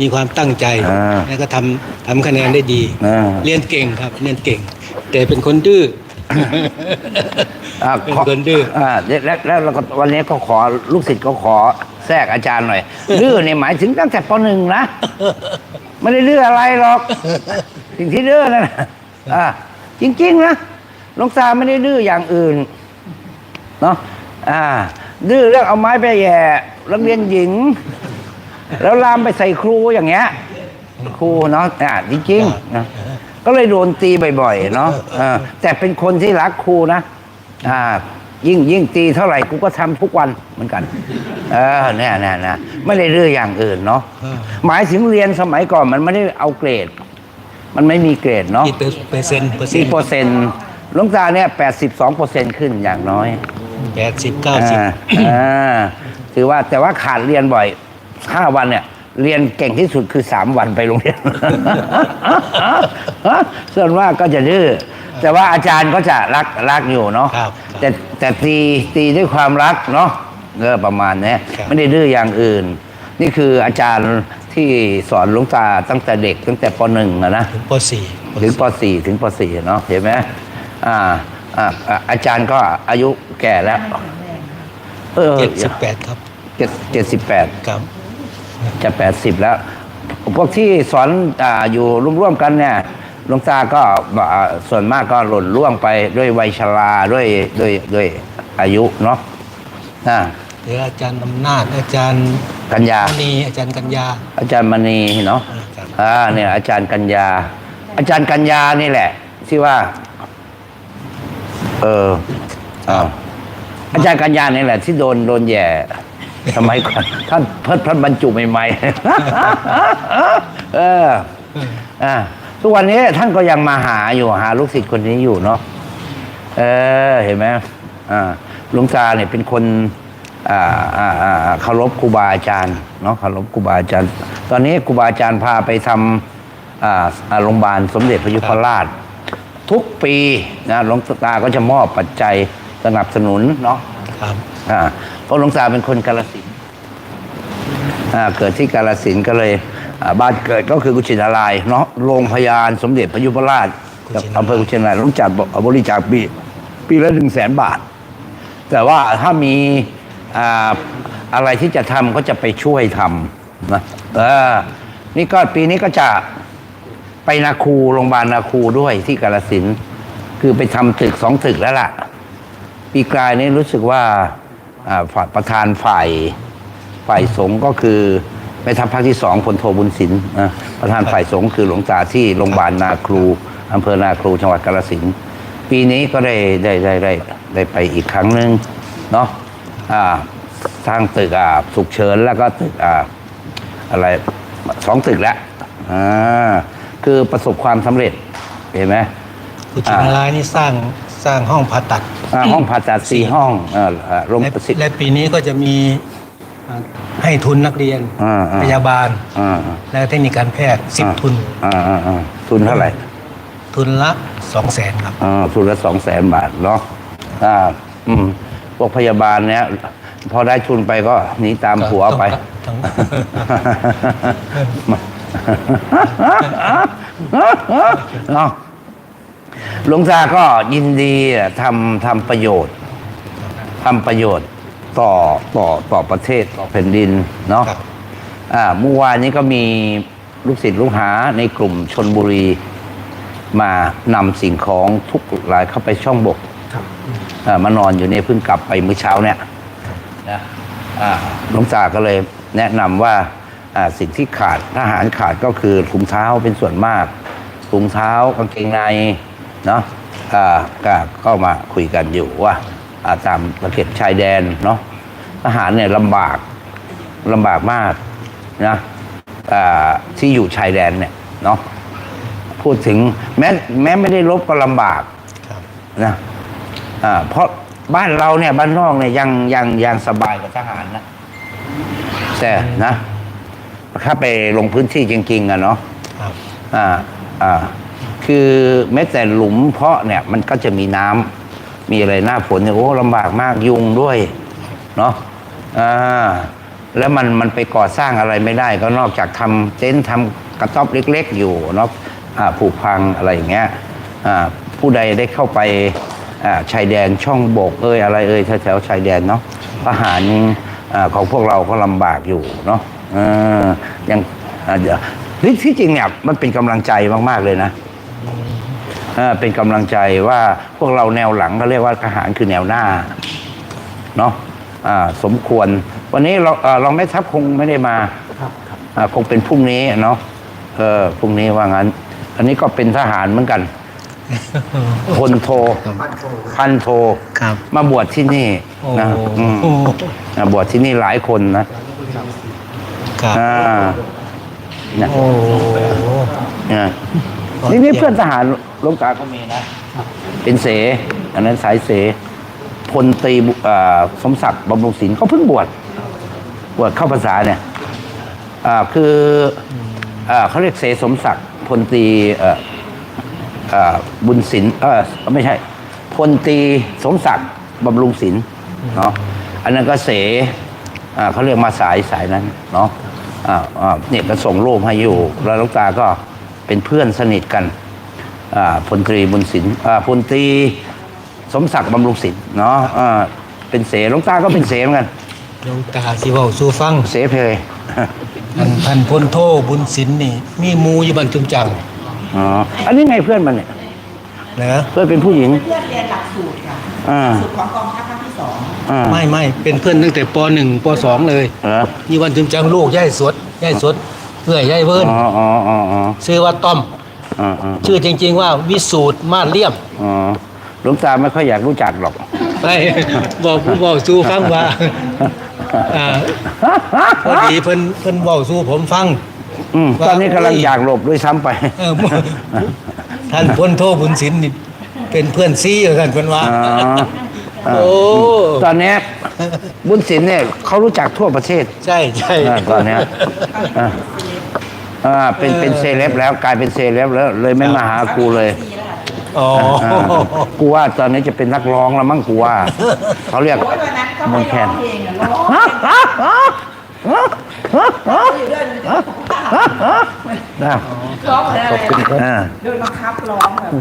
มีความตั้งใจอ่าแล้วก็ทำทำคะแนนได้ดีอ่าเรียนเก่งครับเรียนเก่ง แต่เป็นคนดื้ออ่าเป็นขอคนดื้ออ่าแล้วแล้วแล้วเราก็วันนี้ก็ขอลูกศิษย์ก็ขอแทรกอาจารย์หน่อยดื้อเนี่ยหมายถึงตั้งแต่ปหนึ่งนะไม่ได้ดื้ออะไรหรอกสิ่งที่ดื้อนั่นน่ะอ่าจริงๆนะหลวงตาไม่ได้ดื้ออย่างอื่นเนาะอ่าดื้อเรื่องเอาไม้ไปแย่นักเรียนหญิง แล้วลามไปใส่ครูอย่างเงี้ย ครูเนาะอ่าจริงๆนะก็เลยโดนตีบ่อยๆเนาะอ่าแต่เป็นคนที่รักครูนะอ่ายิ่งยิ่งตีเท่าไหร่กูก็ทำทุกวันเหมือนกัน เออเนี่ยเนี่ยนะไม่ได้เรื่องอย่างอื่นเนาะอ่าหมายถึงเรียนสมัยก่อนมันไม่ได้เอาเกรด มันไม่มีเกรดเนาะกี่เปอร์เซ็นต์เปอร์เซ็นสี่ต์เปอร์เซ็นต์หลวงตาเนี่ยแปดสิบสองเปอร์เซ็นต์ขึ้นอย่างน้อยแปดสิบเก้าสิบอ่าอ่าถือว่าแต่ว่าขาดเรียนบ่อย ห้าวันเนี่ยเรียนเก่งที่สุดคือสามวันไปโรงเรียน ส่วนมากก็จะดื้อแต่ว่าอาจารย์ก็จะรักรักอยู่เนาะครับแต่แต่ตีตีด้วยความรักเนาะเออประมาณเนี้ยครับไม่ได้ดื้ออย่างอื่น นี่คืออาจารย์ที่สอนหลวงตาตั้งแต่เด็กตั้งแต่ปหนึ่งอะนะถึงปสี่ถึงป .4 ถึงป .4 เนาะเห็นไหมอ่าอ่าอ่าอาจารย์ก็อายุแก่แล้ว เออเจ็ดสิบแปดครับเจ็ดเจ็ดสิบแปด ครับ จะแปดสิบแล้ว พวกที่สอนอ่าอยู่ร่วมๆกันเนี่ยหลวงตาก็อ่าส่วนมากก็หล่นล่วงไปด้วยวัยชราด้วยด้วยด้วยอายุเนาะอ่าหรืออาจารย์อำนาจอาจารย์กัญญามณีอาจารย์กัญญา อาจารย์มณีเนาะอ่าครับอ่าเนี่ยอาจารย์กัญญา อาจารย์กัญญานี่แหละ ที่ว่า เอออ่าอาจารย์กัญญานี่แหละ ที่โดนโดนแย่ สมัยก่อนท่านเพิ่นเพิ่นบรรจุใหม่ๆเอออ่าทุกวันนี้ท่านก็ยังมาหาอยู่หาลูกศิษย์คนนี้อยู่เนาะเออเห็นไหมอ่าหลวงตาเนี่ยเป็นคนอ่าอ่าอ่าเคารพครูบาอาจารย์เนาะเคารพครูบาอาจารย์ ตอนนี้ครูบาอาจารย์พาไปทำอ่าอ่าโรงพยาบาลสมเด็จพระยุพราช ทุกปีนะหลวงตาก็จะมอบปัจจัยสนับสนุนเนาะครับอ่า เพราะหลวงตาเป็นคนกาลสินเกิดที่กาลสินก็เลยบ้านเกิดก็คือกุชินารายเนาะโรงพยาบาลสมเด็จพระยุพราชอำเภอกุชินารายณ์ต้องจัดบริจาคปีปีละหนึ่งแสนบาท แต่ว่าถ้ามีอะไรที่จะทำก็จะไปช่วยทำนะนี่ก็ปีนี้ก็จะไปนาคูโรงพยาบาลนาคูด้วยที่กาลสินคือไปทำตึกสองตึกแล้วล่ะ ปีกลายนี้รู้สึกว่า ประธานฝ่ายฝ่ายสงฆ์ก็คือแม่ทัพภาคที่สองพลโทบุญสินประธานฝ่ายสงฆ์คือหลวงตาที่โรงพยาบาลนาครูอำเภอนาครูจังหวัดกาฬสินธุ์ปีนี้ก็ได้ได้ได้ได้ได้ไปอีกครั้งหนึ่งเนาะอ่าสร้างตึกอ่าสุขเชิญแล้วก็ตึกอ่าอะไรสองตึกแล้วอ่าคือประสบความสำเร็จเห็นไหมกุชินารายนี่สร้าง สร้างห้องผ่าตัดอ่าห้องผ่าตัดสี่ห้องเอ่อเอ่อโรงและประสิทธิ์ และปีนี้ก็จะมีอ่าให้ทุนนักเรียน อ่าอ่าพยาบาล อ่าและเทคนิคการแพทย์สิบทุน อ่าอ่าอ่าทุนเท่าไหร่ ทุนละสองแสนครับ อ่าทุนละสองแสนบาทเนาะอ่าอืมพวกพยาบาลเนี้ยพอได้ทุนไปก็หนีตามผัวไป ต้อง เนาะ หลวงตาก็ยินดีอะทำทำประโยชน์ทำประโยชน์ต่อต่อต่อประเทศต่อแผ่นดินเนาะครับอ่าเมื่อวานนี้ก็มีลูกศิษย์ลูกหาในกลุ่มชนบุรี มานำสิ่งของทุกรายเข้าไปช่องบกอ่ามานอนอยู่เนี่ยเพิ่งกลับไปเมื่อเช้าเนี่ยนะอ่าหลวงตาก็เลยแนะนำว่าอ่าสิ่งที่ขาดทหารขาดก็คือถุงเท้าเป็นส่วนมากถุงเท้ากางเกงใน เนาะอ่าก็ก็มาคุยกันอยู่ว่าอ่าตามตะเข็บชายแดนเนาะทหารเนี่ยลำบากลำบากมากนะอ่าที่อยู่ชายแดนเนี่ยเนาะพูดถึงแม้แม้ไม่ได้ลบก็ลำบากครับนะอ่าเพราะบ้านเราเนี่ยบ้านนอกเนี่ยยังยังยังสบายกว่าทหารนะแต่นะถ้าไปลงพื้นที่จริง ๆอะเนาะครับอ่าอ่า คือแม้แต่หลุมเพาะเนี่ยมันก็จะมีน้ำมีอะไรหน้าฝนเนี่ยโอ้ลำบากมากยุงด้วยเนาะอ่าแล้วมันมันไปก่อสร้างอะไรไม่ได้ ก็นอกจากทำเต็นท์ทำกระต๊อบเล็ก ๆ อยู่เนาะผูกพังอะไรอย่างเงี้ยผู้ใดได้เข้าไปชายแดนช่องโบกเอ้ยอะไรเอ้ยแถวๆชายแดนเนาะทหารอของพวกเราก็ลำบากอยู่เนาะอยังอ่าเดี๋ยวที่ที่จริงเนี่ยมันเป็นกำลังใจมาก ๆ เลยนะ เอ่อเป็นกำลังใจว่าพวกเราแนวหลังก็เรียกว่าทหารคือแนวหน้าเนาะอ่าสมควร วันนี้เราเอ่อเราไม่ทัพคงไม่ได้มาครับครับอ่าคงเป็นพรุ่งนี้เนาะเออพรุ่งนี้ว่างั้น อันนี้ก็เป็นทหารเหมือนกันพลโทพันโทครับมาบวชที่นี่นะอืมโอ้อ่าบวชที่นี่หลายคนนะครับอ่านะโอ้เนี่ยนี่นี่เพื่อนทหารหลวงตาก็มีนะ เป็นเสอันนั้นสายเสพลตรีบุเอ่อสมศักดิ์บำรุงศิลป์เขาเพิ่งบวชบวชเข้าภาษาเนี่ยอ่าคืออ่าเขาเรียกเสสมศักดิ์พลตรีเอ่อเอ่อบุญศิลป์เออไม่ใช่ พลตรีสมศักดิ์บำรุงศิลป์เนาะอันนั้นก็เสอ่าเขาเรียกมาสายสายนั้นเนาะอ่าอ่าเนี่ยก็ส่งรูปให้อยู่ แล้วหลูกตาก็ เป็นเพื่อนสนิทกันอ่าพลตรีบุญศิลป์อ่าพลตรีสมศักดิ์บำรุงศิลป์เนาะอ่าเป็นเสหลวงตาก็เป็นเสเหมือนกันหลวงตาสิเว้าสู่ฟังเสเพยท่านท่านพลโทบุญศิลป์นี่ มีหมูอยู่บ้านจุงจังอ๋ออันนี้ไงเพื่อนมันเนี่ยนะเพื่อนเป็นผู้หญิงเพื่อนเรียนหลักสูตรค่ะอ่าสูตรของกองทัพภาคที่สองอ่าไม่ไม่เป็นเพื่อนตั้งแต่ป .1 ป .2 เลยเหรอนี่วันจุงจังลูกย่ายสดย่ายสด เพื่อยย่ายเพิ่นอ๋ออ๋ออ๋ออ๋อชื่อว่าต้อม อ๋ออ๋อชื่อจริง ๆ ว่าวิสูตรมาศเลี่ยมอ๋อหลวงตาไม่ค่อยอยากรู้จักหรอก ไปบอกผู้บอกสู่ฟังว่าอ่าพอดีเพิ่นเพิ่นบอกสู่ผมฟัง อืมตอนนี้กำลังอยากหลบด้วยซ้ำไป เออท่านพลโทบุญศิลป์นี่เป็นเพื่อนซีอยู่ท่านเพิ่นว่า อ๋อโอ้ ตอนเนี้ยบุญศิลป์เนี่ยเขารู้จักทั่วประเทศใช่ใช่ อ่าตอนเนี้ยอ่า อ่าเป็นเป็นเซเลบแล้วกลายเป็นเซเลบแล้ว เลยไม่มาหากูเลยอ๋ออ่ากูว่าตอนนี้จะเป็นนักร้องแล้วมั้งกูว่าเขาเรียก โอ้ยวันนั้นก็มไม่นต์แคร้อนงเพลงอะร้องอยู่ด้วยนะร้องเลยอ่าโดยบังคับร้องแบบ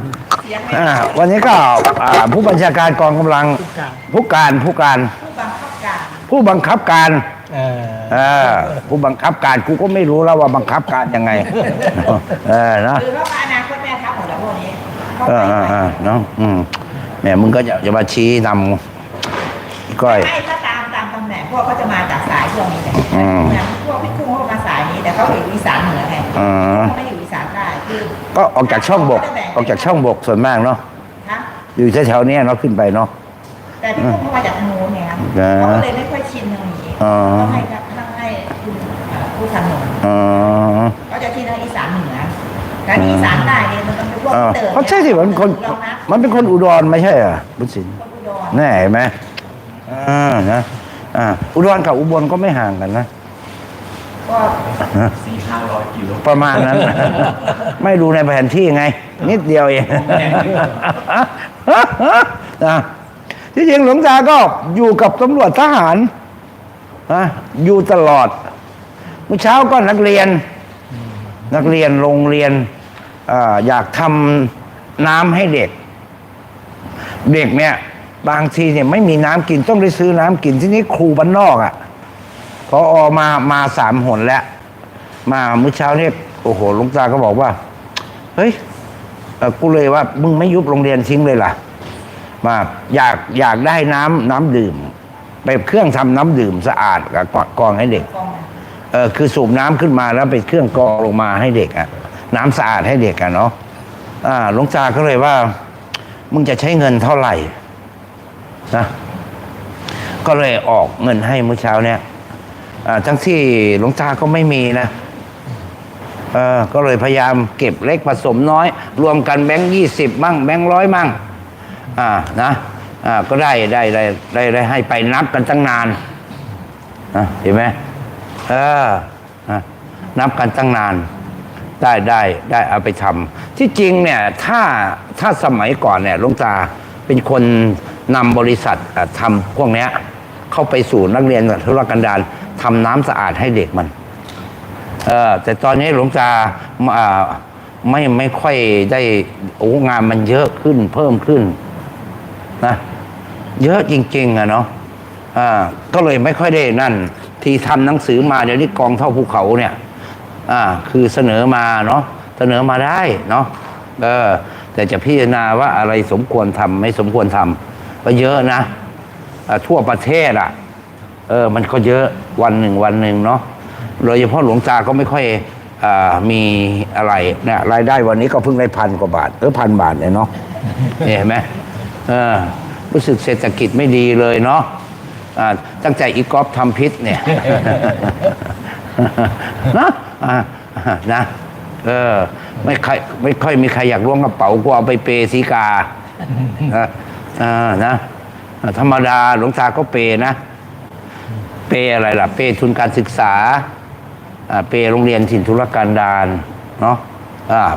เสียงไม่อ่าได้วันนี้ก็อ่าผู้บัญชาการกองกำลังผู้การผู้การผู้บังคับการผู้บังคับการ เออเออผู้บังคับการกูก็ไม่รู้แล้วว่าบังคับการยังไง เออนะหรือว่าอนาคตแม่ทัพของเราพวกนี้เขาเอไปอเออเออเนาะอืมแหมมึงก็อย่าอย่ามาชี้นำก้อย ไม่ถ้าตามตามตำแหน่งพวกเขาจะมาจากสายพวกนี้แหละอืมเหมือนพวกพี่กุ้งเขามาสายนี้แต่เขาอยู่อีสานเหนือไงอ๋อเขาไม่อยู่อีสานใต้คือก็ออกจากช่องบก ออกจากช่องบกส่วนมากเนาะฮะอยู่แถวๆเนี้ยเนาะขึ้นไปเนาะ แต่พี่กุ้งเขามาจากทางนู้นไงครับนะเขาก็เลยไม่ค่อยชินทางนี้ อ๋อต้องให้ต้องให้คุณเอ่อผู้ทางหนุนอ๋อเขาจะชินทางอีสานเหนือการอีสานใต้เนี่ยมันต้องเป็นพวกเออเติร์เพราะใช่สิมันเป็นคนเรานะมันเป็นคนอุดรไม่ใช่เหรอบุญศิลป์คนอุดรแน่เห็นไหมอ่านะอ่าอุดรกับอุบลก็ไม่ห่างกันนะ ก็ประมาณนั้น ไม่ดูในแผนที่ไง นิดเดียวเองนะที่จริงหลวงตาก็อยู่กับตำรวจทหาร นะอยู่ตลอดเมื่อเช้าก็นักเรียน นักเรียนโรงเรียนออยากทำน้ำให้เด็ก เด็กเนี่ย บางทีเนี่ยไม่มีน้ำกินต้องไปซื้อน้ำกินที่นี้ครูบ้านนอกอะ่ะพออมามาสามหนแล้ว มาเมื่อเช้าเนี่ยโอ้โหลุงตาก็บอกว่า เฮ้ยกูเลยว่า มึงไม่ยุบโรงเรียนทิ้งเลยล่ะ มาอยากอยากได้น้ำน้ำดื่ม ไปเครื่องทำน้ำดื่มสะอาดกับกรองให้เด็กกองเออคือสูบน้ำขึ้นมาแล้วไปเครื่องกรองลงมาให้เด็กอะน้ำสะอาดให้เด็กอะเนาะอ่าหลวงตาก็เลยว่า มึงจะใช้เงินเท่าไหร่นะก็เลยออกเงินให้เมื่อเช้าเนี่ยอ่าทั้งที่หลวงตาก็ไม่มีนะเออก็เลยพยายามเก็บเล็กผสมน้อย รวมกันแบงค์ยี่สิบมั่งแบงค์ร้อยมั่ง อ่านะ อ่าก็ได้ได้ได้ได้ได้ให้ไปนับกันตั้งนานนะเห็นไหมเออนับกันตั้งนาน ได้ได้ได้เอาไปทำที่จริงเนี่ยถ้าถ้าสมัยก่อนเนี่ยหลุงตาเป็นคนนำบริษัทอะทำพวกเนี้ย เข้าไปสู่นักเรียนธุรกันดารทำน้ำสะอาดให้เด็กมันเออแต่ตอนนี้หลวงตาอ่าไม่ไม่ค่อยได้โอ้งานมันเยอะขึ้นเพิ่มขึ้นนะ เยอะจริง ๆอะเนาะอ่าก็เลยไม่ค่อยได้นั่น ที่ทำหนังสือมาเดี๋ยวนี้กองเท่าภูเขาเนี่ย อ่า คือเสนอมาเนาะเสนอมาได้เนาะเออ แต่จะพิจารณาว่าอะไรสมควรทำไม่สมควรทำก็เยอะนะอ่าทั่วประเทศอะ เออ มันก็เยอะวันหนึ่งวันหนึ่งเนาะโดยเฉพาะหลวงตาก็ไม่ค่อยอามีอะไรเนี่ยรายได้วันนี้ก็เพิ่งได้พันกว่าบาทเออพันบาทเนี่ยเนาะเนี่ยเห็นไหมเออ รู้สึกเศรษฐกิจไม่ดีเลยเนาะอ่าตั้งแต่อีกอฟทำพิษเนี่ยนะนะเออไม่ค่อยไม่ค่อยมีใครอยากล้วงกระเป๋ากูเอาไปเปย์สีกาอ่าอ่านะธรรมดาหลวงตาก็เปย์นะ เปย์อะไรล่ะ เปย์ทุนการศึกษาเปย์โรงเรียนถิ่นธุรกันดารเนาะ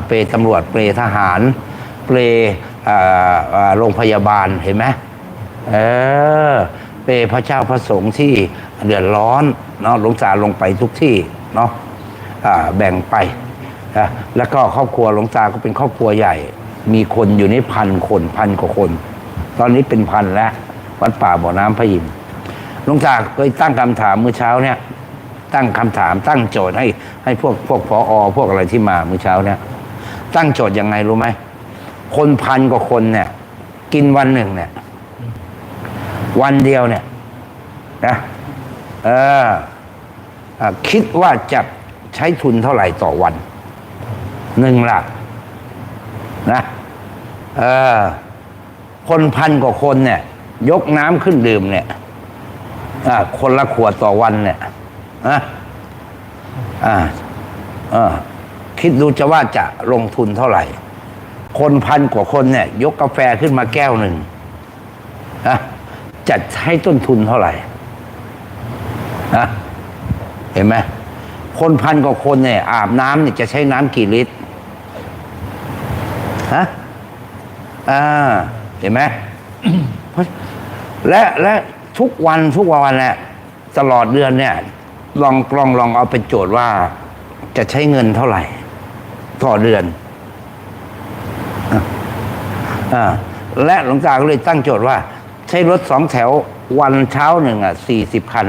เปย์ตำรวจเปย์ทหาร เปย์โรงพยาบาลเห็นไหม เออเปย์พระเจ้าพระสงฆ์ที่เดือดร้อนเนาะหลวงตาลงไปทุกที่เนาะแบ่งไปนะแล้วก็ครอบครัวหลวงตาก็เป็นครอบครัวใหญ่ มีคนอยู่นี่พันคนพันกว่าคน ตอนนี้เป็นพันแล้ววัดป่าบ่อน้ำพระยิมหลวงตาเคยตั้งคำถามเมื่อเช้าเนี่ย ตั้งคำถามตั้งโจทย์ให้ให้พวกพวกพออพวกอะไรที่มาเมื่อเช้าเนี่ย ตั้งโจทย์ยังไงรู้ไหมคนพันกว่าคนเนี่ย กินวันหนึ่งเนี่ย วันเดียวเนี่ยนะเออคิดว่าจะใช้ทุนเท่าไหร่ต่อวัน หนึ่งหลักนะเออคนพันกว่าคนเนี่ย ยกน้ำขึ้นดื่มเนี่ยอคนละขวดต่อวันเนี่ยอะอ่าอคิดดูจะว่าจะลงทุนเท่าไหร่ คนพันกว่าคนเนี่ย ยกกาแฟขึ้นมาแก้วหนึ่งอะ จะใช้ต้นทุนเท่าไหร่อะเห็นไหมคนพันกว่าคนเนี่ยอาบน้ำเนี่ยจะใช้น้ำกี่ลิตรฮะอ่าเห็นไหมและและทุกวันทุกวันเนี่ยตลอดเดือนเนี่ย ลองลองลองเอาเป็นโจทย์ว่า จะใช้เงินเท่าไหร่ ต่อเดือนอะอ่าและหลวงตาก็เลยตั้งโจทย์ว่า ใช้รถสองแถววันเช้าหนึ่งอะสี่สิบคัน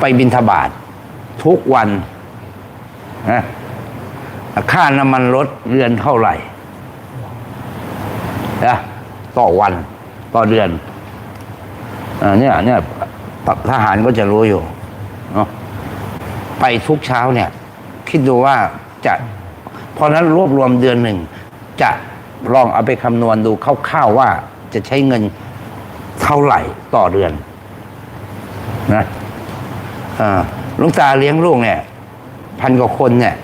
ไปบินทบาท ทุกวันนะค่าน้ำมันรถเดือนเท่าไหร่นะต่อวันต่อเดือนอ่าเนี่ยเนี่ยทหารก็จะรู้อยู่เนาะไปทุกเช้าเนี่ย คิดดูว่าจะเพราะนั้นรวบรวมเดือนหนึ่ง จะลองเอาไปคำนวณดูคร่าวๆว่า จะใช้เงินเท่าไหร่ต่อเดือนนะหลวงตาเลี้ยงลูกเนี่ย พันกว่าคนเนี่ย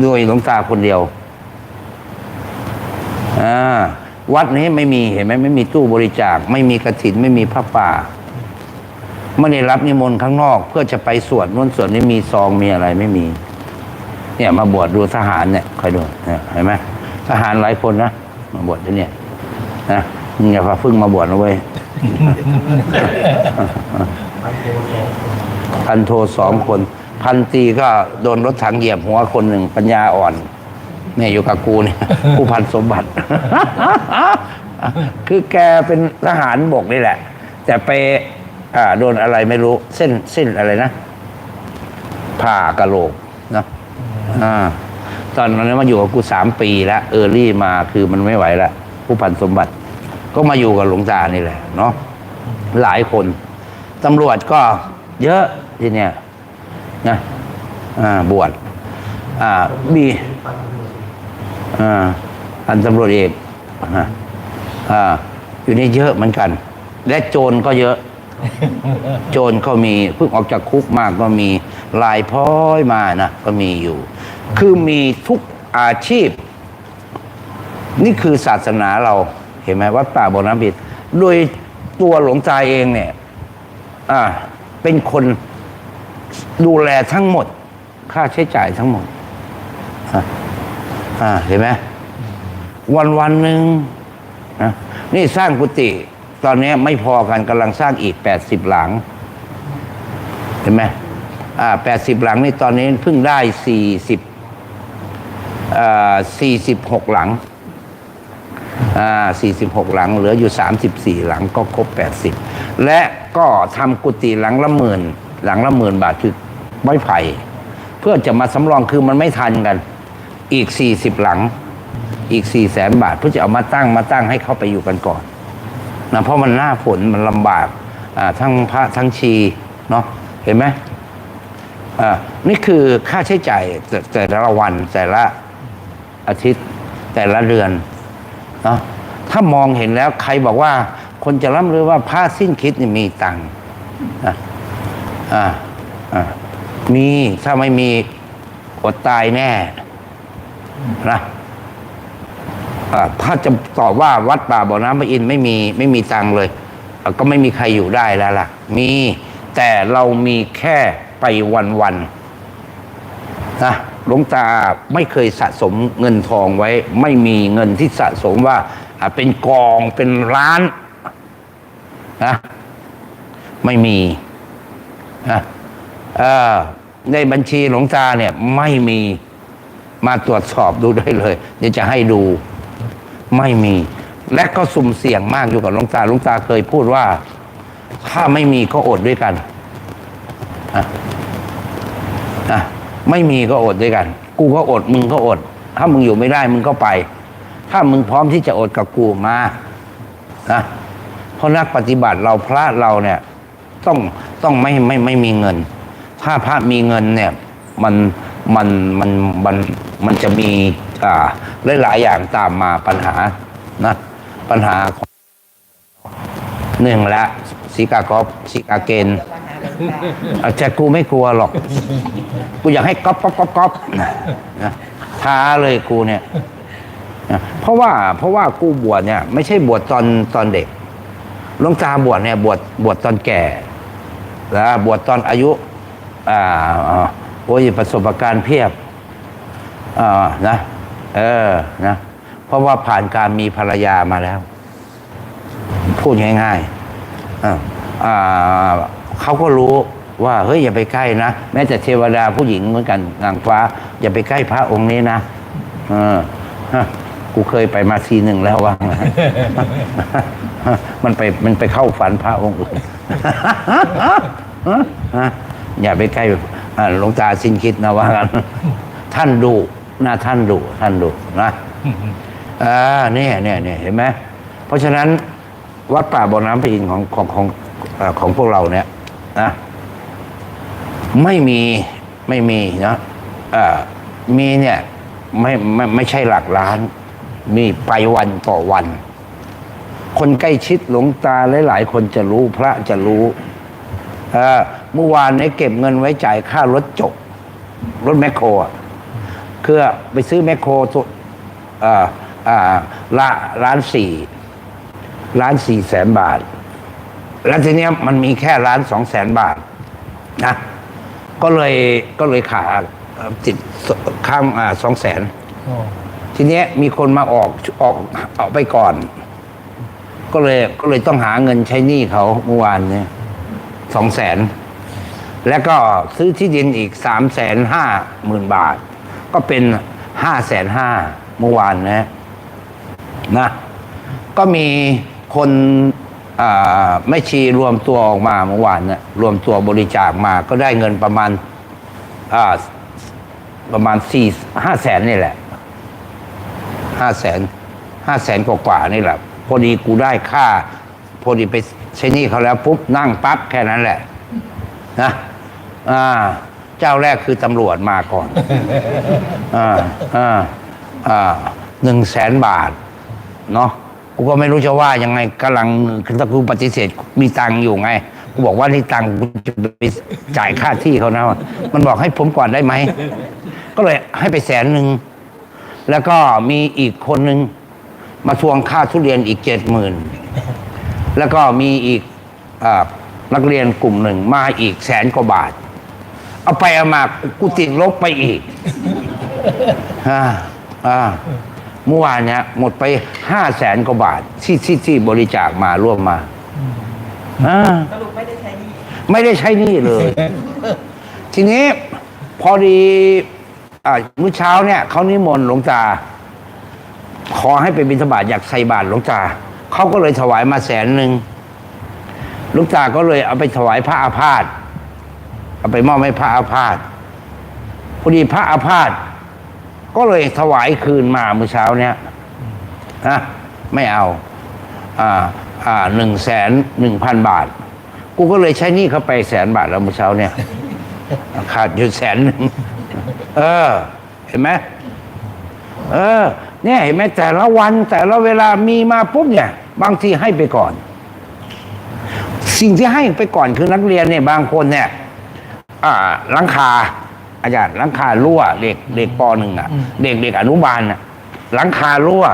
โดยหลวงตาคนเดียวอวัดนี้ไม่มีเห็นไหมไม่มีตู้บริจาค ไม่มีกระถินไม่มีพระป่าไม่ได้รับนิมนต์ข้างนอก เพื่อจะไปสวดนู่นสวดนี่มีซองมีอะไรไม่มี เนี่ยมาบวชดูทหารเนี่ยคอยดูเนี่ยเห็นไหมทหารหลายคนนะมาบวชที่เนี่ยนะ อย่าพาพึ่งมาบวชนะเว้ยพันโทสองคน พันตีก็โดนรถถังเหยียบหัวคนหนึ่งปัญญาอ่อนเนี่ยอยู่กับกูเนี่ยกูพันสมบัติ คือแกเป็นทหารบกนี่แหละ แต่ไปอ่าโดนอะไรไม่รู้ เส้นเส้นอะไรนะผ่ากระโหลกนะอ่าตอนนั้นมาอยู่กับกูสามปีแล้วเออรี่มาคือมันไม่ไหวแล้วผู้พันสมบัติ ก็มาอยู่กับหลวงตานี่แหละเนาะหลายคนตำรวจก็เยอะทีเนี้ยนะอ่าบวชอ่ามีอ่าพันตำรวจเอกอ่าอ่าอยู่นี่เยอะเหมือนกัน และโจรก็เยอะ โจรก็มีเพิ่งออกจากคุกมากก็มีลายพ้อยมานะก็มีอยู่ คือมีทุกอาชีพ นี่คือศาสนาเรา เห็นไหมวัดป่าบนน้ำบิดโดยตัวหลวงตาเองเนี่ย อ่า เป็นคนดูแลทั้งหมด ค่าใช้จ่ายทั้งหมดอ่าเห็นไหมวันวันหนึ่งนะนี่สร้างกุฏิตอนนี้ไม่พอกันกำลังสร้างอีกแปดสิบหลัง เห็นไหมอ่าแปดสิบหลังนี่ตอนนี้เพิ่งได้สี่สิบอ่าสี่สิบหกหลัง อ่า46 หลังเหลืออยู่ 34 หลังก็ครบ 80 และก็ทำกุฏิหลังละหมื่นหลังละหมื่นบาทคือไม้ไผ่เพื่อจะมาสำรองคือมันไม่ทันกัน อีก 40 หลังอีก4แสนบาทเพื่อจะเอามาตั้งมาตั้งให้เขาไปอยู่กันก่อนนะเพราะมันหน้าฝนมันลำบากอ่าทั้งพระทั้งชีเนาะเห็นไหมอ่านี่คือค่าใช้จ่ายแต่แต่ละวันแต่ละอาทิตย์แต่ละเดือน นาะถ้ามองเห็นแล้วใครบอกว่า คนจะร่ำลือว่าผ้าสิ้นคิดนี่มีตังค์อะอ่าอ่ามีถ้าไม่มีอดตายแน่นะอ่าถ้าจะตอบว่าวัดป่าบ่อน้ำพระอินไม่มีไม่มีตังเลย ก็ไม่มีใครอยู่ได้แล้วล่ะ มีแต่เรามีแค่ไปวันๆนะ หลวงตาไม่เคยสะสมเงินทองไว้ ไม่มีเงินที่สะสมว่าเป็นกองเป็นล้านนะไม่มีนะในบัญชีหลวงตาเนี่ย ไม่มีมาตรวจสอบดูได้เลย เดี๋ยวจะให้ดู ไม่มี และก็สุ่มเสี่ยงมากอยู่กับหลวงตาหลวงตาเคยพูดว่า ถ้าไม่มีก็อดด้วยกันนะ ไม่มีก็อดด้วยกัน กูก็อดมึงก็อด ถ้ามึงอยู่ไม่ได้มึงก็ไป ถ้ามึงพร้อมที่จะอดกับกูมานะเพราะนักปฏิบัติเราพระเราเนี่ยต้องต้องไม่ไม่ไม่มีเงิน ถ้าพระมีเงินเนี่ยมันมันมันมันมันจะมีอ่าหลายๆอย่างตามมาปัญหานะปัญหาหนึ่งละสีกากอบสีกาเกณฑ์ อาแต่กูไม่กลัวหรอก กูอยากให้ก๊อปก๊อปก๊อปก๊อปนะท้าเลยกูเนี่ยนะเพราะว่าเพราะว่ากูบวชเนี่ย ไม่ใช่บวชตอนตอนเด็กหลวงตาบวชเนี่ย บวชบวชตอนแก่แล้วบวชตอนอายุ อ่าอ่าโอ้ยประสบการณ์เพียบอ่านะ เออนะ เพราะว่าผ่านการมีภรรยามาแล้ว พูดง่ายๆอ่าอ่า เขาก็รู้ว่าเฮ้ยอย่าไปใกล้นะ แม้แต่เทวดาผู้หญิงเหมือนกันนางฟ้า อย่าไปใกล้พระองค์นี้นะเออฮะกูเคยไปมาทีหนึ่งแล้วว่างมันไปมันไปเข้าฝันพระองค์อื่นฮะอย่าไปใกล้หลวงตาสิ้นคิดนะว่ากันท่านดุนะท่านดุท่านดุนะอ่าเนี่ยเนี่ยเนี่ยเห็นไหมเพราะฉะนั้นวัดป่าบ่อน้ำพระอินทร์ของของของของพวกเราเนี่ย นะไม่มีไม่มีนะเออมีเนี่ยไม่ไม่ไม่ใช่หลักล้าน มีไปวันต่อวัน คนใกล้ชิดหลวงตาหลาย ๆ คนจะรู้พระจะรู้เออเมื่อวานนี้เก็บเงินไว้จ่ายค่ารถจก รถแมคโครคือไปซื้อแมคโครตัวเอ่ออ่าละล้านสี่ล้านสี่แสนบาท แล้วทีเนี้ยมันมีแค่ล้านสองแสนบาทนะก็เลยก็เลยขาดเอ่อติดข้ามอ่าสองแสนอ๋อทีเนี้ยมีคนมาออกออกออกไปก่อน ก็เลยก็เลยต้องหาเงินใช้หนี้เขาเมื่อวานเนี่ยสองแสนแล้วก็ซื้อที่ดินอีกสามแสนห้าหมื่นบาท ก็เป็นห้าแสนห้าเมื่อวานนะนะ ก็มีคนอ่า ไม่ชีรวมตัวออกมาเมื่อวานเนี่ยรวมตัวบริจาคมาก็ได้เงินประมาณาประมาณสี่ห้าแสนนี่แหละห้าแสนห้าแสนกว่าๆนี่แหละ พอดีกูได้ค่า พอดีไปใช้นี่เขาแล้วปุ๊บนั่งปั๊บแค่นั้นแหละนะอ่า เจ้าแรกคือตำรวจมาก่อนอ่าอ่าอ่าหนึ่งแสนบาท เนาะ กูก็ไม่รู้จะว่ายังไงกำลังถ้ากูปฏิเสธมีตังค์อยู่ไงกูบอกว่านี่ตังค์กูจะไปจ่ายค่าที่เขานะมันบอกให้ผมก่อนได้ไหมก็เลยให้ไปแสนหนึ่งแล้วก็มีอีกคนหนึ่งมาทวงค่าทุเรียนอีกเจ็ดหมื่นแล้วก็มีอีกอนักเรียนกลุ่มหนึ่งมาอีกแสนกว่าบาท เอาไปเอามากูติดลบไปอีกอ่าอ่า เมื่อวานเนี้ยหมดไปห้าแสนกว่าบาทที่ที่ที่บริจาคมาร่วมมาอ่าสรุปไม่ได้ใช้หนี่ไม่ได้ใช้หนี่เลย ทีนี้พอดีอ่ามื้อเช้าเนี่ยเขานิมนต์หลวงตา ขอให้ไปบิณฑบาตอยากใส่บาตรหลวงตาเขาก็เลยถวายมาแสนหนึ่งหลวงตาก็เลยเอาไปถวายพระอาพาธเอาไปมอบให้พระอาพาธพอดีพระอาพาธ ก็เลยถวายคืนมาเมื่อเช้าเนี่ยนะไม่เอาอ่าอ่าหนึ่งแสนหนึ่งพันบาท กูก็เลยใช้หนี่เขาไปแสนบาทแล้วเมื่อเช้าเนี่ย ขาดอยู่แสนหนึ่งเออ เห็นไหมเออ เนี่ยเห็นไหมแต่ละวันแต่ละเวลามีมาปุ๊บเนี่ย บางทีให้ไปก่อน สิ่งที่ให้ไปก่อนคือนักเรียนเนี่ยบางคนเนี่ย อ่าหลังคา อาจารย์หลังคารั่วเด็กเด็กปหนึ่งอะ เด็กเด็กอนุบาลอะหลังคารั่ว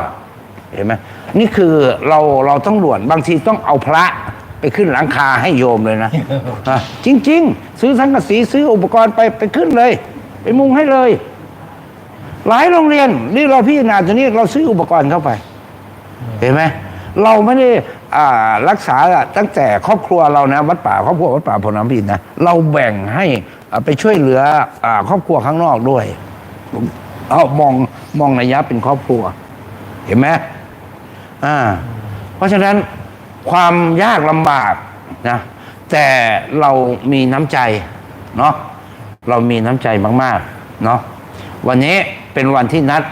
เห็นไหมนี่คือเราเราต้องด่วนบางทีต้องเอาพระไปขึ้นหลังคาให้โยมเลยนะอะจริง ๆ ซื้อสังกะสีซื้ออุปกรณ์ไปไปขึ้นเลย ไปมุงให้เลย หลายโรงเรียนนี่เราพิจารณาตัวนี้เราซื้ออุปกรณ์เข้าไป เห็นไหมเราไม่ได้อ่ารักษาตั้งแต่ครอบครัวเรานะวัดป่าครอบครัววัดป่าพลน้ำพินนะเราแบ่งให้อ่า ไปช่วยเหลืออครอบครัวข้างนอกด้วยเอามองมองระยะเป็นครอบครัว เห็นไหมอ่า เพราะฉะนั้นความยากลำบากนะแต่เรามีน้ำใจเนาะเรามีน้ำใจมากๆเนาะวันนี้เป็นวันที่นัด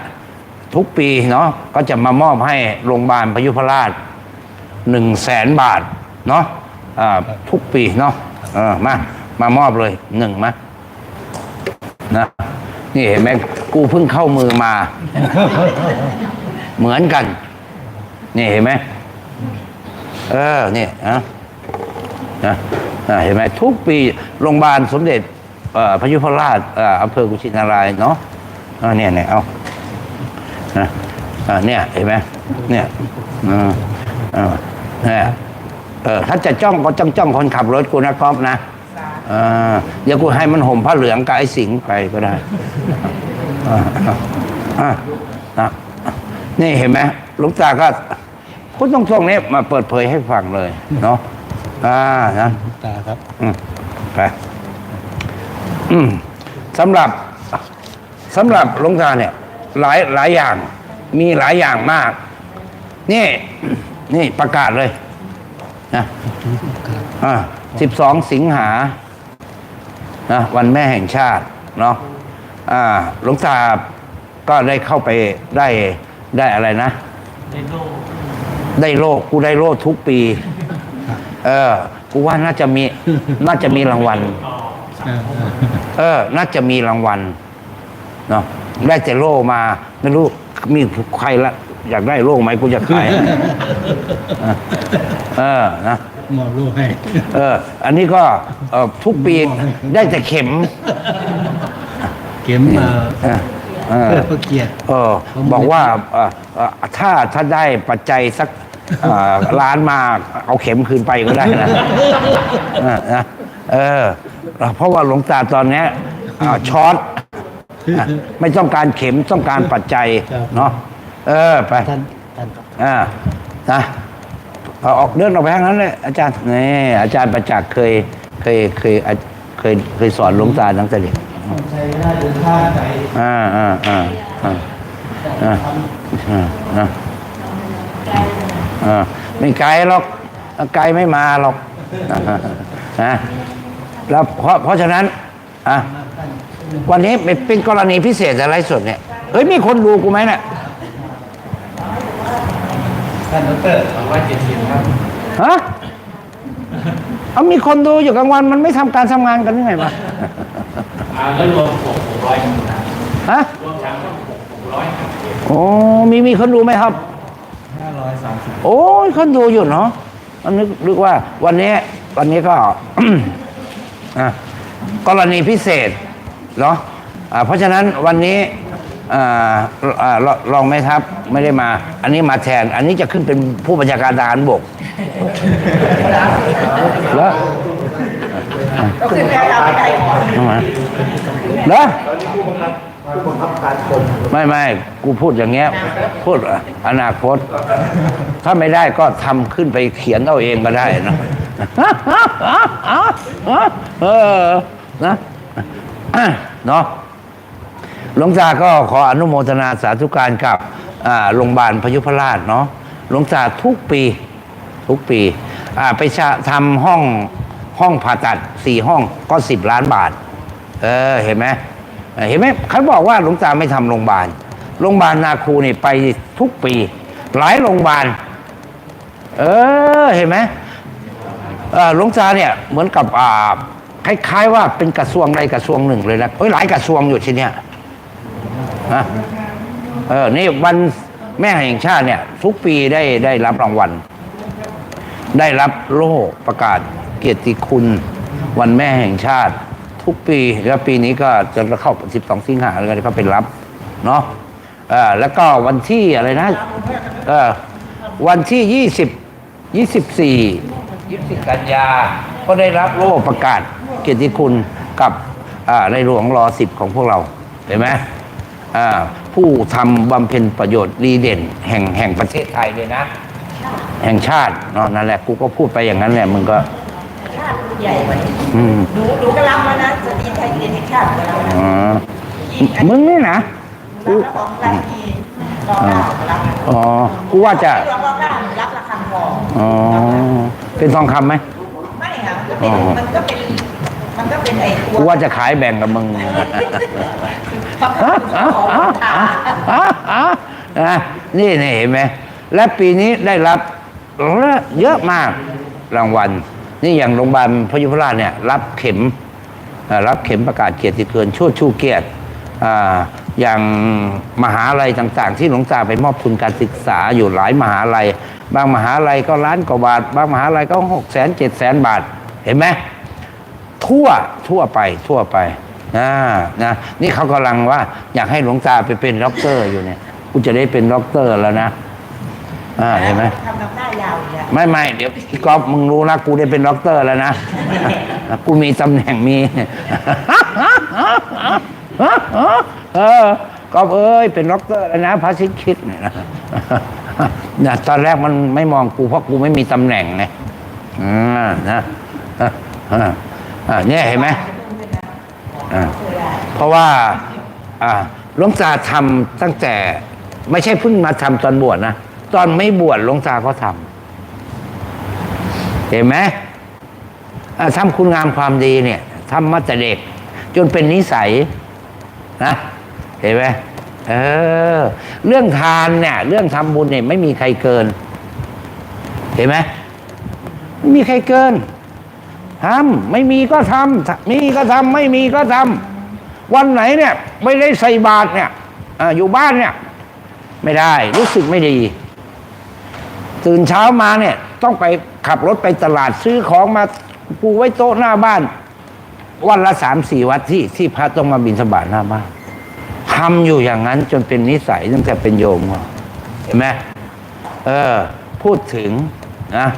ทุกปีเนาะก็จะมามอบให้โรงพยาบาลพยุพราชหนึ่งแสนบาทเนาะอ่าทุกปีเนาะมา มามอบเลยหนึ่งมานะนี่เห็นไหมกูเพิ่งเข้ามือมา เหมือนกัน นี่เห็นไหมเออนี่นะนะอะเห็นไหมทุกปีโรงพยาบาลสมเด็จเอ่อพระยุพราชเอ่ออำเภอกุชินารายณ์เนาะอ่าเนี่ยเนี่ยเอานะอ่าเนี่ยเห็นไหมเนี่ยอ่าอ่าเนี่ยเออถ้าจะจ้องก็จ้องจ้องคนขับรถกูนะก๊อฟนะ อ่าเดี๋ยวกูให้มันห่มผ้าเหลืองกับไอ้สิงห์ไปก็ได้อ่าอ่าอ่าอ่านี่เห็นไหมหลูกตาก็พูดตรงๆนี้มาเปิดเผยให้ฟังเลย เนาะอ่านะตาครับอืมไปอืมสำหรับสำหรับหลวงตาเนี่ย หลายหลายอย่าง มีหลายอย่างมาก นี่ นี่ประกาศเลยนะอ่าสิบสองสิงหา นะวันแม่แห่งชาติเนาะอ่าหลวงตาก็ได้เข้าไปได้ได้อะไรนะได้โลกกูได้โลกทุกปี เออ กูว่าน่าจะมีน่าจะมีรางวัล เออ น่าจะมีรางวัลเนาะได้แต่โล่มาไม่รู้มีใครละอยากได้โล่ไหมกูจะขาย เออนะ มอบลูกให้ เออ อันนี้ก็เออทุกปีได้แต่เข็มเข็มมาเออเออเพื่อพระเกียรติ เออบอกว่าเอ่อเอ่อถ้าถ้าได้ปัจจัยสักเอ่อล้านมาเอาเข็มคืนไปก็ได้นะเออนะเออ เพราะว่าหลวงตาตอนเนี้ยอ่าช็อต อะไม่ต้องการเข็มต้องการปัจจัยครับ เนาะเออไปท่านท่านครับ อ่านะ พอออกเดินออกไปทางนั้นเลยอาจารย์นี่อาจารย์ประจักษ์เคยเคยเคยเคยเคยสอนหลวงตาตั้งแต่เด็กใช้หน้าดูท่านอ่าอ่าอ่าอ่าอ่าอ่าอ่าไม่ไกลหรอกไกลไม่มาหรอกนะแล้วเพราะเพราะฉะนั้นอะวันนี้เป็นกรณีพิเศษอะไรสุดเนี่ยเฮ้ยมีคนดูกูไหมเนี่ย ท่านดรสองร้อยเจ็ดสิบครับฮะเอามีคนดูอยู่กลางวันมันไม่ทำการทำงานกันยังไงวะอ่าแล้วรวมหกร้อยฮะรวมทั้งหมดหกร้อยโอ้มีมีคนดูไหมครับ ห้าร้อยสามสิบโอ้ยคนดูอยู่เนาะมันนึกนึกว่า วันนี้วันนี้ก็ อะกรณีพิเศษเนาะอ่าเพราะฉะนั้นวันนี้ อ่าอ่ารรองแม่ทัพไม่ได้มา อันนี้มาแทน อันนี้จะขึ้นเป็นผู้บัญชาการทหารบกแล้ว ก็คือแม่เราไม่ได้ก่อน ทำไมแล้วไม่ไม่กูพูดอย่างเงี้ย พูดอนาคต ถ้าไม่ได้ก็ทำขึ้นไปเขียนเอาเองก็ได้นะเออนะอะเนาะ หลวงตาก็ขออนุโมทนาสาธุการกับโรงพยาบาลพยุพราชเนาะหลวงตาทุกปีทุกปีไปทำห้องห้องผ่าตัดสี่ห้องก็สิบล้านบาท เออเห็นไหมเห็นไหมเขาบอกว่าหลวงตาไม่ทำโรงพยาบาลโรงพยาบาลนาคูนี่ไปทุกปี หลายโรงพยาบาล เออเห็นไหมหลวงตาเนี่ยเหมือนกับคล้ายๆว่าเป็นกระทรวงใดกระทรวงหนึ่งเลยนะเอ้ยหลายกระทรวงอยู่ที่เนี่ย นะเออ นี่วันแม่แห่งชาติเนี่ย ทุกปีได้ได้รับรางวัล ได้รับโล่ประกาศเกียรติคุณ วันแม่แห่งชาติ ทุกปีแล้วปีนี้ก็จะเข้า 12 สิงหาแล้วก็ไปรับ เนาะเออแล้วก็วันที่อะไรนะเออวันที่ 20 24 20กันยา ก็ได้รับโล่ประกาศเกียรติคุณกับในหลวงรอสิบของพวกเรา เห็นไหม ผู้ทำบำเพ็ญประโยชน์ดีเด่น แห่งแห่งประเทศไทยเลยนะ แห่งชาติเนาะนั่นแหละกูก็พูดไปอย่างนั้นแหละมึงก็ชาติใหญ่กว่านี้อืมหนูหนูก็รับมานะสตรีไทยเรียนแห่งชาติของเรานะอ๋อมึงนี่นะรับแล้วของรายทีรอเก้ารับอ๋อกูว่าจะรอเก้ารับระฆังทองอ๋อเป็นทองคำไหมไม่ค่ะมันก็เป็นมันก็เป็นมันก็เป็นไอ้ตัวกูว่าจะขายแบ่งกับมึง พระพุทธของตาอะนี่นี่เห็นไหมและปีนี้ได้รับเยอะมากรางวัล นี่อย่างโรงพยาบาลพยุพราชเนี่ยรับเข็มรับเข็มประกาศเกียรติเกินชั่วชูเกียรติอ่าอย่างมหาลัยต่างๆ ที่หลวงตาไปมอบทุนการศึกษาอยู่หลายมหาลัย บางมหาลัยก็ล้านกว่าบาท บางมหาลัยก็หกแสนเจ็ดแสนบาท เห็นไหมทั่วทั่วไปทั่วไป นะนะนี่เขากำลังว่า อยากให้หลวงตาไปเป็นด็อกเตอร์อยู่เนี่ยกูจะได้เป็นด็อกเตอร์แล้วนะอ่าเห็นไหมทำน้ำหน้ายาวอย่างเงี้ยไม่ไม่เดี๋ยวพี่ก๊อฟมึงรู้นะกูได้เป็นด็อกเตอร์แล้วนะกูมีตำแหน่งมีเออก๊อฟเอ้ยเป็นด็อกเตอร์แล้วนะพระชิดคิดเนี่ยนะนะตอนแรกมันไม่มองกูเพราะกูไม่มีตำแหน่งไงอ่านะอ่าอ่าอ่าเนี่ยเห็นไหม อ่าเพราะว่าอ่าหลวงตาทำตั้งแต่ไม่ใช่เพิ่งมาทำตอนบวชนะ ตอนไม่บวชหลวงตาก็ทำเห็นไหมอ่าทำคุณงามความดีเนี่ยทำมาแต่เด็ก จนเป็นนิสัยนะเห็นไหมเออ เรื่องทานเนี่ย เรื่องทำบุญเนี่ยไม่มีใครเกิน เห็นไหมไม่มีใครเกิน ทำไม่มีก็ทำมีก็ทำไม่มีก็ทำวันไหนเนี่ย ไม่ได้ใส่บาตรเนี่ยออยู่บ้านเนี่ย ไม่ได้รู้สึกไม่ดี ตื่นเช้ามาเนี่ย ต้องไปขับรถไปตลาดซื้อของมาปูไว้โต๊ะหน้าบ้าน วันละสามสี่วัดที่ที่พระต้องมาบิณฑบาตหน้าบ้านทำอยู่อย่างนั้นจนเป็นนิสัยตั้งแต่เป็นโยมเห็นไหมเออ พูดถึงนะ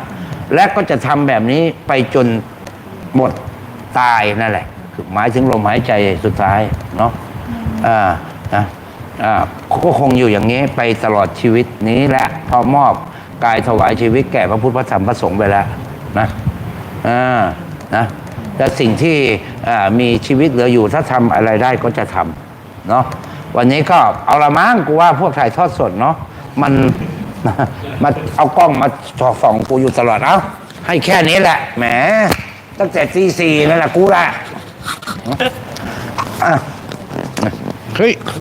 และก็จะทำแบบนี้ไปจน หมดตายนั่นแหละคือหมายถึงลมหายใจสุดท้ายเนาะอ่านะอ่าก็คงอยู่อย่างนี้ไปตลอดชีวิตนี้แหละพอมอบกายถวายชีวิตแก่พระพุทธพระธรรมพระสงฆ์ไปแล้วนะอ่านะแต่สิ่งที่อ่ามีชีวิตเหลืออยู่ถ้าทำอะไรได้ก็จะทำเนาะวันนี้ก็เอาละมั้งกูว่าพวกถ่ายทอดสดเนาะมันมาเอากล้องมาส่องกูอยู่ตลอดเอ้าให้แค่นี้แหละแหม ตั้งแต่ตีสี่นั่นแหละกูละอะเฮ้ย